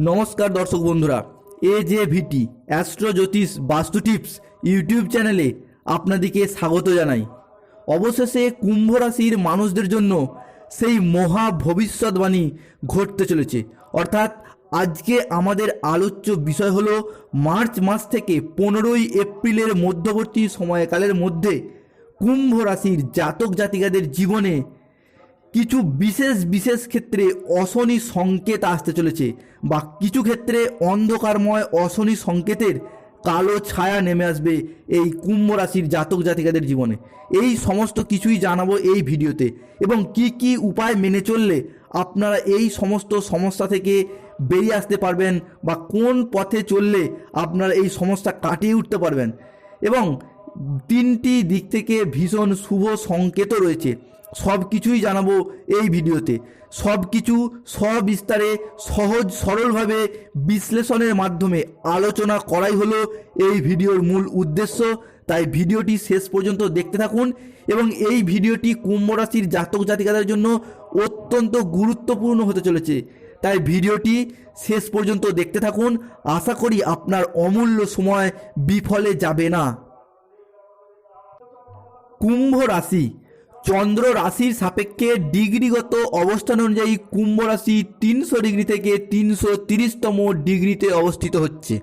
নমস্কার দর্শক বন্ধুরা এ জে ভিটি অ্যাস্ট্রো জ্যোতিষ বাস্তু টিপস ইউটিউব চ্যানেলে আপনাদেরকে স্বাগত জানাই। অবশেষে কুম্ভ রাশির মানুষদের জন্য সেই মহা ভবিষ্যৎবাণী ঘটতে চলেছে। অর্থাৎ আজকে আমাদের আলোচ্য বিষয় হলো মার্চ মাস থেকে পনেরোই এপ্রিলের মধ্যবর্তী সময়কালের মধ্যে কুম্ভ রাশির জাতক জাতিকাদের জীবনে কিছু বিশেষ বিশেষ ক্ষেত্রে অশনি সংকেত আসতে চলেছে বা কিছু ক্ষেত্রে অন্ধকারময় অশনি সংকেতের কালো ছায়া নেমে আসবে এই কুম্ভ রাশির জাতক জাতিকাদের জীবনে। এই সমস্ত কিছুই জানাব এই ভিডিওতে। এবং কি কি উপায় মেনে চললে আপনারা এই সমস্ত সমস্যা থেকে বেরিয়ে আসতে পারবেন বা কোন পথে চললে আপনারা এই সমস্যা কাটিয়ে উঠতে পারবেন। এবং তিনটি দিক থেকে ভীষণ শুভ সংকেতও রয়েছে। সব কিছুই জানাব এই ভিডিওতে। সব কিছু সবিস্তারে, সহজ, সরলভাবে বিশ্লেষণের মাধ্যমে আলোচনা করাই হলো এই ভিডিওর মূল উদ্দেশ্য। তাই ভিডিওটি শেষ পর্যন্ত দেখতে থাকুন এবং এই ভিডিওটি কুম্ভ রাশির জাতক জাতিকাদের জন্য অত্যন্ত গুরুত্বপূর্ণ হতে চলেছে। তাই ভিডিওটি শেষ পর্যন্ত দেখতে থাকুন। আশা করি আপনার অমূল্য সময় বিফলে যাবে না। কুম্ভ রাশি চন্দ্র রাশির সাপেক্ষে ডিগ্রিগত অবস্থান অনুযায়ী কুম্ভ রাশি তিনশো ডিগ্রি থেকে তিনশো তিরিশতম ডিগ্রিতে অবস্থিত হচ্ছে।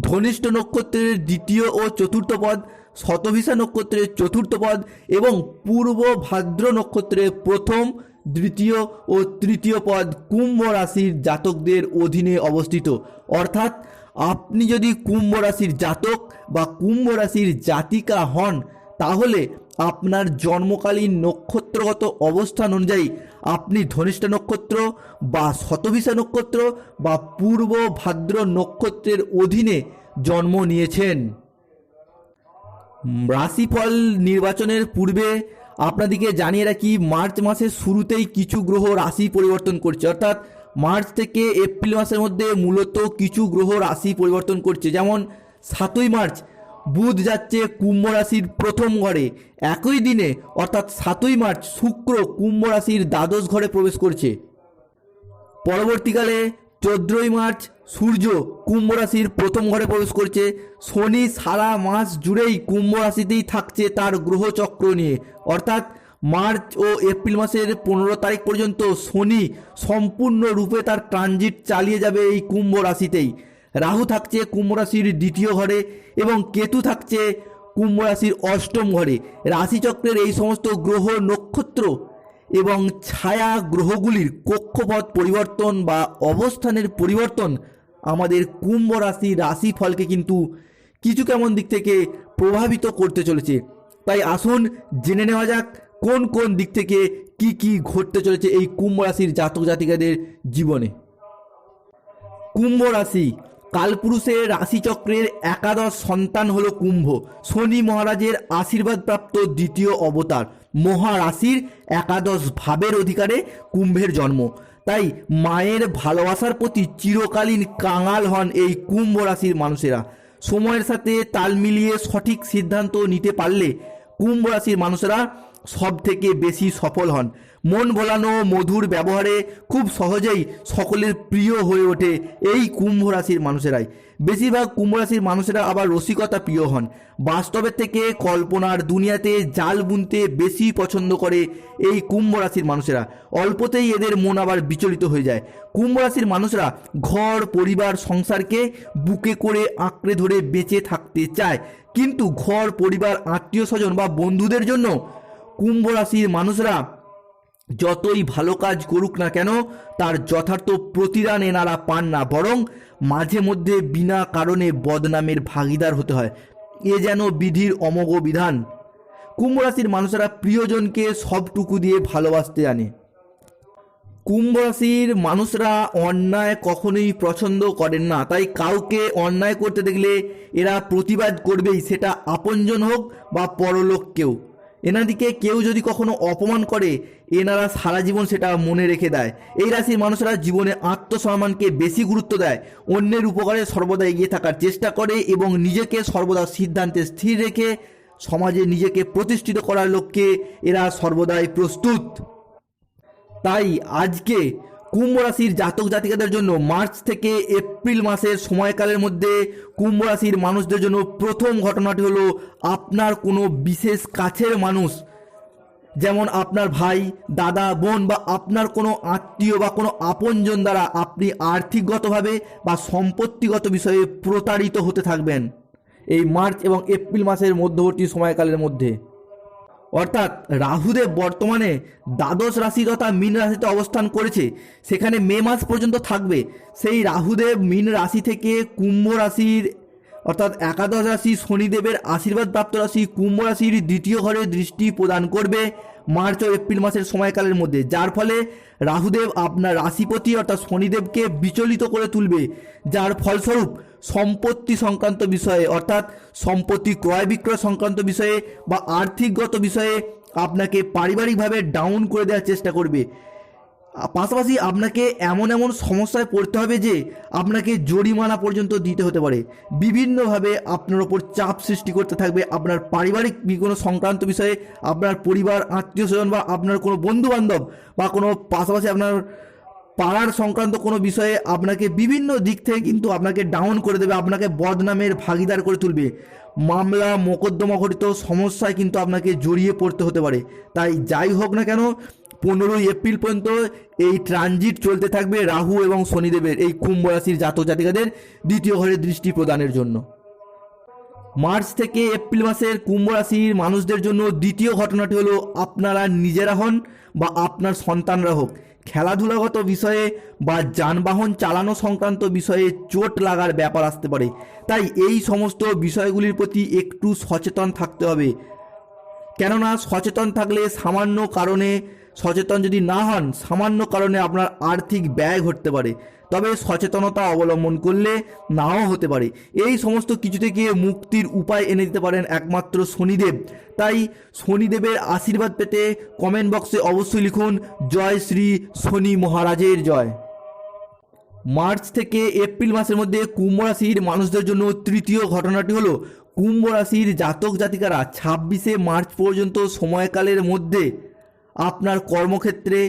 ধনিষ্ঠ নক্ষত্রের দ্বিতীয় ও চতুর্থ পদ শতভিষা নক্ষত্রের চতুর্থ পদ এবং পূর্ব ভাদ্র নক্ষত্রের প্রথম, দ্বিতীয় ও তৃতীয় পদ কুম্ভ রাশির জাতকদের অধীনে অবস্থিত। অর্থাৎ আপনি যদি কুম্ভ রাশির জাতক বা কুম্ভ রাশির জাতিকা হন, তাহলে আপনার জন্মকালীন নক্ষত্রগত অবস্থান অনুযায়ী আপনি ধনিষ্ঠ নক্ষত্র বা শতভিষা নক্ষত্র বা পূর্ব ভাদ্র নক্ষত্রের অধীনে জন্ম নিয়েছেন। রাশিফল নির্বাচনের পূর্বে আপনাদেরকে জানিয়ে রাখি, মার্চ মাসের শুরুতেই কিছু গ্রহ রাশি পরিবর্তন করছে। অর্থাৎ মার্চ থেকে এপ্রিল মাসের মধ্যে মূলত কিছু গ্রহ রাশি পরিবর্তন করছে। যেমন সাতই মার্চ বুধ যাচ্ছে কুম্ভ রাশির প্রথম ঘরে। একই দিনে, অর্থাৎ সাতই মার্চ, শুক্র কুম্ভ রাশির দ্বাদশ ঘরে প্রবেশ করছে। পরবর্তীকালে চোদ্দই মার্চ, সূর্য কুম্ভ রাশির প্রথম ঘরে প্রবেশ করছে। শনি সারা মাস জুড়েই কুম্ভ রাশিতেই থাকছে তার গ্রহচক্র নিয়ে। অর্থাৎ মার্চ ও এপ্রিল মাসের পনেরো তারিখ পর্যন্ত শনি সম্পূর্ণরূপে তার ট্রানজিট চালিয়ে যাবে এই কুম্ভ রাশিতেই। রাহু থাকছে কুম্ভ রাশির দ্বিতীয় ঘরে এবং কেতু থাকছে কুম্ভ রাশির অষ্টম ঘরে। রাশিচক্রের এই সমস্ত গ্রহ নক্ষত্র এবং ছায়া গ্রহগুলির কক্ষপথ পরিবর্তন বা অবস্থানের পরিবর্তন আমাদের কুম্ভ রাশি রাশিফলকে কিন্তু কিছু কেমন দিক থেকে প্রভাবিত করতে চলেছে। তাই আসুন জেনে নেওয়া যাক কোন কোন দিক থেকে কি কি ঘটতে চলেছে এই কুম্ভ রাশির জাতক জাতিকাদের জীবনে। কুম্ভ রাশি কালপুরুষের রাশিচক্রের একাদশ সন্তান হলো কুম্ভ। শনি মহারাজের আশীর্বাদপ্রাপ্ত দ্বিতীয় অবতার। মহারাশির একাদশ ভাবের অধিকারে কুম্ভের জন্ম। তাই মায়ের ভালোবাসার প্রতি চিরকালীন কাঙাল হন এই কুম্ভ রাশির মানুষেরা। সময়ের সাথে তাল মিলিয়ে সঠিক সিদ্ধান্ত নিতে পারলে কুম্ভ রাশির মানুষেরা সব থেকে বেশি সফল হন। মন ভোলানো মধুর ব্যবহারে খুব সহজেই সকলের প্রিয় হয়ে ওঠে এই কুম্ভ রাশির মানুষেরাই। বেশিরভাগ কুম্ভ রাশির মানুষেরা আবার রসিকতা প্রিয় হন। বাস্তবের থেকে কল্পনার দুনিয়াতে জাল বুনতে বেশি পছন্দ করে এই কুম্ভ রাশির মানুষেরা। অল্পতেই এদের মন আবার বিচলিত হয়ে যায়। কুম্ভ রাশির মানুষরা ঘর, পরিবার, সংসারকে বুকে করে আঁকড়ে ধরে বেঁচে থাকতে চায়। কিন্তু ঘর, পরিবার, আত্মীয় স্বজন বা বন্ধুদের জন্য কুম্ভ রাশির মানুষরা যতই ভালো কাজ করুক না কেন, তার যথার্থ প্রতিদান এনারা পান না, বরং মাঝে মধ্যে বিনা কারণে বদনামের ভাগিদার হতে হয়। এ যেন বিধির অমোঘ বিধান। কুম্ভ রাশির মানুষেরা প্রিয়জনকে সবটুকু দিয়ে ভালোবাসতে জানে। কুম্ভ রাশির মানুষরা অন্যায় কখনোই পছন্দ করেন না, তাই কাউকে অন্যায় করতে দেখলে এরা প্রতিবাদ করবেই, সেটা আপনজন হোক বা পরলোক কেউ এনাদিকে কেউ যদি কখনো অপমান করে, এনারা সারা জীবন সেটা মনে রেখে দেয়। এই রাশির মানুষরা জীবনে আত্মসম্মানকে বেশি গুরুত্ব দেয়, অন্যের উপকারে সর্বদা এগিয়ে থাকার চেষ্টা করে এবং নিজেকে সর্বদা সিদ্ধান্তে স্থির রেখে সমাজে নিজেকে প্রতিষ্ঠিত করার লক্ষ্যে এরা সর্বদাই প্রস্তুত। তাই আজকে কুম্ভ রাশির জাতক জাতিকাদের জন্য মার্চ থেকে এপ্রিল মাসের সময়কালের মধ্যে কুম্ভ রাশির মানুষদের জন্য প্রথম ঘটনাটি হলো আপনার কোনো বিশেষ কাছের মানুষ, যেমন আপনার ভাই, দাদা, বোন বা আপনার কোনো আত্মীয় বা কোনো আপনজন দ্বারা আপনি আর্থিকগতভাবে বা সম্পত্তিগত বিষয়ে প্রতারিত হতে থাকবেন। এই মার্চ এবং এপ্রিল মাসের মধ্যবর্তী সময়কালের মধ্যে। অর্থাৎ রাহুদেব বর্তমানে দ্বাদশ রাশি তথা মীন রাশিতে অবস্থান করেছে। সেখানে মে মাস পর্যন্ত থাকবে। সেই রাহুদেব মীন রাশি থেকে কুম্ভ রাশির, অর্থাৎ একাদশ রাশি শনিদেবের আশীর্বাদ প্রাপ্ত রাশি কুম্ভ রাশির দ্বিতীয় ঘরে দৃষ্টি প্রদান করবে মার্চ ও এপ্রিল মাসের সময়কালের মধ্যে। যার ফলে রাহুদেব আপনার রাশিপতি অর্থাৎ শনিদেবকে বিচলিত করে তুলবে। যার ফলস্বরূপ সম্পত্তি সংক্রান্ত বিষয়ে, অর্থাৎ সম্পত্তি ক্রয় বিক্রয় সংক্রান্ত বিষয়ে বা আর্থিকগত বিষয়ে আপনাকে পারিবারিকভাবে ডাউন করে দেওয়ার চেষ্টা করবে। পাশাপাশি আপনাকে এমন এমন সমস্যায় পড়তে হবে যে আপনাকে জরিমানা পর্যন্ত দিতে হতে পারে। বিভিন্নভাবে আপনার ওপর চাপ সৃষ্টি করতে থাকবে। আপনার পারিবারিক কোনো সংক্রান্ত বিষয়ে আপনার পরিবার, আত্মীয় স্বজন বা আপনার কোনো বন্ধু বান্ধব বা কোনো পাশাপাশি আপনার পাড়ার সংক্রান্ত কোনো বিষয়ে আপনাকে বিভিন্ন দিক থেকে কিন্তু আপনাকে ডাউন করে দেবে, আপনাকে বদনামের ভাগিদার করে তুলবে। মামলা, মোকদ্দমা ঘটিত সমস্যায় কিন্তু আপনাকে জড়িয়ে পড়তে হতে পারে। তাই যাই হোক না কেন, পনেরোই এপ্রিল পর্যন্ত এই ট্রানজিট চলতে থাকবে রাহু এবং শনিদেবের, এই কুম্ভ রাশির জাতক জাতিকাদের দ্বিতীয় ঘরে দৃষ্টি প্রদানের জন্য। মার্চ থেকে এপ্রিল মাসের কুম্ভ রাশির মানুষদের জন্য দ্বিতীয় ঘটনাটি হলো আপনারা নিজেরা হন বা আপনার সন্তানরা হোক। খেলাধুলাগত বিষয়ে বা যানবাহন চালানো সংক্রান্ত বিষয়ে চোট লাগার ব্যাপার আসতে পারে। তাই এই সমস্ত বিষয়গুলির প্রতি একটু সচেতন থাকতে হবে। কেননা সচেতন থাকলে সামান্য কারণে সচেতন যদি না হন, সামান্য কারণে আপনার আর্থিক ব্যয় ঘটতে পারে। তবে সচেতনতা অবলম্বন করলে নাও হতে পারে। এই সমস্ত কিছু থেকে মুক্তির উপায় এনে দিতে পারেন একমাত্র শনিদেব। তাই শনিদেবের আশীর্বাদ পেতে কমেন্ট বক্সে অবশ্যই লিখুন, জয় শ্রী শনি মহারাজের জয়। মার্চ থেকে এপ্রিল মাসের মধ্যে কুম্ভ রাশির মানুষদের জন্য তৃতীয় ঘটনাটি হলো, কুম্ভ রাশির জাতক জাতিকারা ছাব্বিশে মার্চ পর্যন্ত সময়কালের মধ্যে আপনার কর্মক্ষেত্রে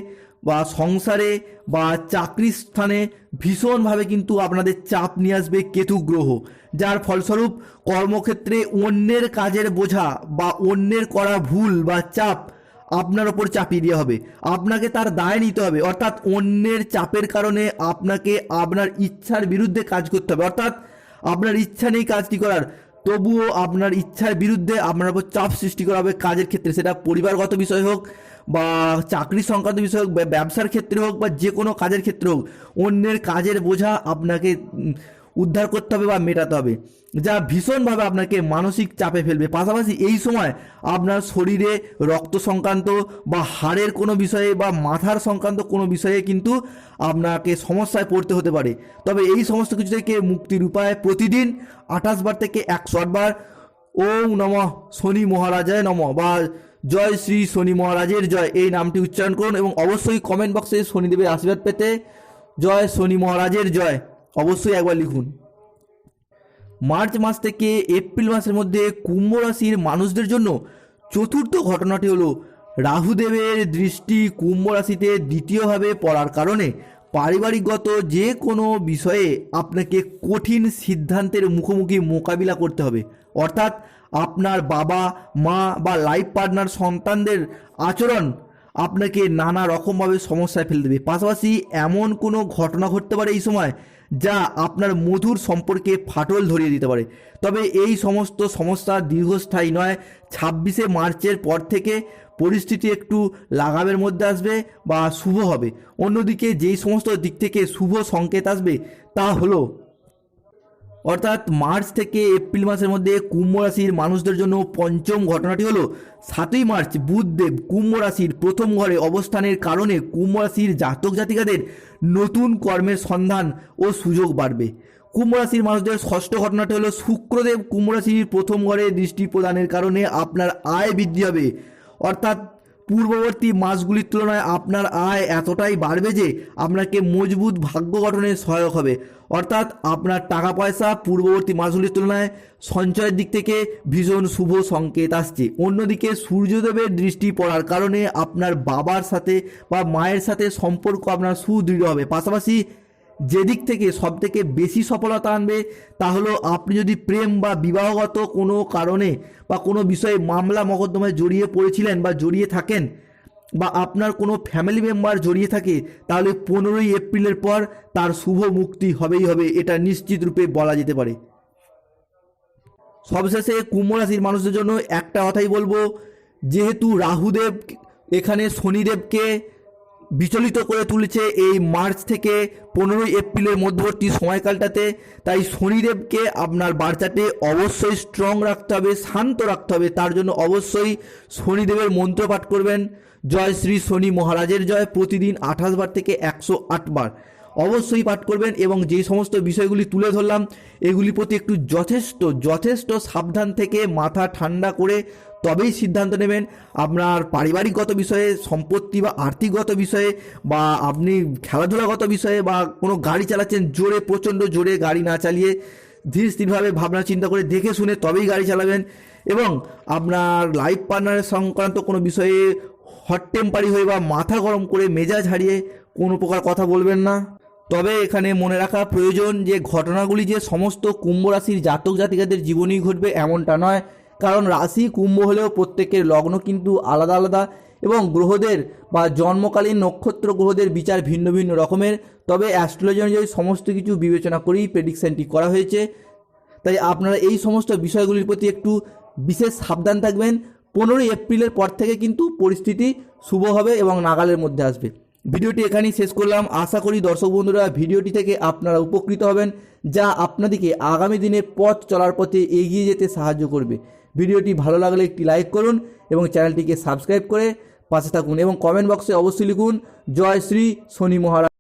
বা সংসারে বা চাকরির স্থানে ভীষণভাবে কিন্তু আপনাদের চাপ নিয়ে আসবে কেতু গ্রহ, যার ফলস্বরূপ কর্মক্ষেত্রে অন্যের কাজের বোঝা বা অন্যের করা ভুল বা চাপ আপনার ওপর চাপিয়ে দেওয়া হবে। আপনাকে তার দায় নিতে হবে। অর্থাৎ অন্যের চাপের কারণে আপনাকে আপনার ইচ্ছার বিরুদ্ধে কাজ করতে হবে। অর্থাৎ আপনার ইচ্ছা নেই কাজটি করার, তবুও আপনার ইচ্ছার বিরুদ্ধে আপনার উপর চাপ সৃষ্টি করা হবে কাজের ক্ষেত্রে। সেটা পরিবারগত বিষয় হোক বা চাকরি সংক্রান্ত বিষয় হোক, বা ব্যবসার ক্ষেত্রে হোক, বা যে কোনো কাজের ক্ষেত্রে হোক, অন্যের কাজের বোঝা আপনাকে উদ্ধার করতে হবে বা মেটাতে হবে। যা ভীষণভাবে আপনাকে মানসিক চাপে ফেলবে। পাশাপাশি এই সময় আপনার শরীরে রক্ত সংক্রান্ত বা হাড়ের কোনো বিষয়ে বা মাথার সংক্রান্ত কোনো বিষয়ে কিন্তু আপনাকে সমস্যায় পড়তে হতে পারে। তবে এই সমস্ত কিছু থেকে মুক্তির উপায় প্রতিদিন আঠাশ বার থেকে একশো বার। ওম নম শনি মহারাজায় নম বা জয় শ্রী শনি মহারাজের জয়। এই নামটি উচ্চারণ করুন এবং অবশ্যই কমেন্ট বক্সে শনিদেবের আশীর্বাদ পেতে জয় শনি মহারাজের জয়। অবশ্যই একবার লিখুন। মার্চ মাস থেকে এপ্রিল মাসের মধ্যে কুম্ভ রাশির মানুষদের জন্য চতুর্থ ঘটনাটি হলো রাহুদেবের দৃষ্টি কুম্ভ রাশিতে দ্বিতীয়ভাবে পড়ার কারণে পারিবারিকগত যে কোনো বিষয়ে আপনাকে কঠিন সিদ্ধান্তের মুখোমুখি মোকাবিলা করতে হবে। অর্থাৎ আপনার বাবা, মা বা লাইফ পার্টনার সন্তানদের আচরণ আপনাকে নানা রকমভাবে সমস্যায় ফেলে দেবে। পাশাপাশি এমন কোনো ঘটনা ঘটতে পারে এই সময় যা আপনার মধুর সম্পর্কে ফাটল ধরিয়ে দিতে পারে। তবে এই সমস্ত সমস্যা দীর্ঘস্থায়ী নয়। ছাব্বিশে মার্চের পর থেকে পরিস্থিতি একটু লাগামের মধ্যে আসবে বা শুভ হবে। অন্যদিকে যেই সমস্ত দিক থেকে শুভ সংকেত আসবে তা হলো অর্থাৎ মার্চ থেকে এপ্রিল মাসের মধ্যে কুম্ভ রাশির মানুষদের জন্য পঞ্চম ঘটনাটি হলো সাতই মার্চ, বুধদেব কুম্ভ রাশির প্রথম ঘরে অবস্থানের কারণে কুম্ভ রাশির জাতক জাতিকাদের নতুন কর্মের সন্ধান ও সুযোগ বাড়বে। কুম্ভ রাশির মানুষদের ষষ্ঠ ঘটনাটি হলো শুক্রদেব কুম্ভ রাশির প্রথম ঘরে দৃষ্টি প্রদানের কারণে আপনার আয় বৃদ্ধি হবে। অর্থাৎ পূর্ববর্তী মাসগুলির তুলনায় আপনার আয় এতটাই বাড়বে যে আপনাকে মজবুত ভাগ্য গঠনে সহায়ক হবে। অর্থাৎ আপনার টাকা পয়সা পূর্ববর্তী মাসগুলির তুলনায় সঞ্চয়ের দিক থেকে ভীষণ শুভ সংকেত আসছে। অন্যদিকে সূর্যদেবের দৃষ্টি পড়ার কারণে আপনার বাবার সাথে বা মায়ের সাথে সম্পর্ক আপনার সুদৃঢ় হবে। পাশাপাশি যেদিক থেকে সব থেকে বেশি সফলতা আনবে, তা হলো আপনি যদি প্রেম বা বিবাহগত কোনো কারণে বা কোনো বিষয়ে মামলা মকদ্দমায় জড়িয়ে পড়েছিলেন বা জড়িয়ে থাকেন বা আপনার কোনো ফ্যামিলি মেম্বার জড়িয়ে থাকে, তাহলে পনেরোই এপ্রিলের পর তার শুভ মুক্তি হবেই হবে, এটা নিশ্চিত রূপে বলা যেতে পারে। সবশেষে কুম্ভ রাশির জন্য একটা কথাই বলব, যেহেতু রাহুদেব এখানে শনিদেবকে বিচলিত করে তুলেছে এই মার্চ থেকে পনেরোই এপ্রিলের মধ্যবর্তী সময়কালটাতে। তাই শনিদেবকে আপনার বার্তাতে অবশ্যই স্ট্রং রাখতে হবে, শান্ত রাখতে হবে। তার জন্য অবশ্যই শনিদেবের মন্ত্র পাঠ করবেন। জয় শ্রী শনি মহারাজের জয়, প্রতিদিন আঠাশ বার থেকে একশো আট বার। অবশ্যই পাঠ করবেন এবং যে সমস্ত বিষয়গুলি তুলে ধরলাম, এগুলির প্রতি একটু যথেষ্ট যথেষ্ট সাবধান থেকে মাথা ঠান্ডা করে তবেই সিদ্ধান্ত নেবেন আপনার পারিবারিকগত বিষয়ে, সম্পত্তি বা আর্থিকগত বিষয়ে, বা আপনি খেলাধুলাগত বিষয়ে, বা কোনো গাড়ি চালাচ্ছেন জোরে, প্রচণ্ড জোরে গাড়ি না চালিয়ে ধীর স্থিরভাবে ভাবনা চিন্তা করে দেখে শুনে তবেই গাড়ি চালাবেন। এবং আপনার লাইফ পার্টনারের সংক্রান্ত কোনো বিষয়ে হট টেম্পারি হয়ে বা মাথা গরম করে মেজাজ হারিয়ে কোনো প্রকার কথা বলবেন না। তবে এখানে মনে রাখা প্রয়োজন যে, ঘটনাগুলি যে, সমস্ত কুম্ভ রাশির জাতক জাতিকাদের জীবনেই ঘটবে এমনটা নয়। কারণ রাশি কুম্ভ হলেও প্রত্যেকের লগ্ন কিন্তু আলাদা আলাদা এবং গ্রহদের বা জন্মকালীন নক্ষত্র গ্রহদের বিচার ভিন্ন ভিন্ন রকমের। তবে অ্যাস্ট্রোলজি অনুযায়ী সমস্ত কিছু বিবেচনা করেই প্রেডিকশনটি করা হয়েছে। তাই আপনারা এই সমস্ত বিষয়গুলির প্রতি একটু বিশেষ সাবধান থাকবেন। পনেরোই এপ্রিলের পর থেকে কিন্তু পরিস্থিতি শুভ হবে এবং নাগালের মধ্যে আসবে। ভিডিওটি এখানেই শেষ করলাম। আশা করি দর্শক বন্ধুরা ভিডিওটি থেকে আপনারা উপকৃত হবেন, যা আপনাদেরকে আগামী দিনে পথ চলার পথে এগিয়ে যেতে সাহায্য করবে। ভিডিওটি ভালো লাগলে একটি লাইক করুন এবং চ্যানেলটিকে সাবস্ক্রাইব করে পাশে থাকুন এবং কমেন্ট বক্সে অবশ্যই লিখুন, জয় শ্রী শনি মহারাজ।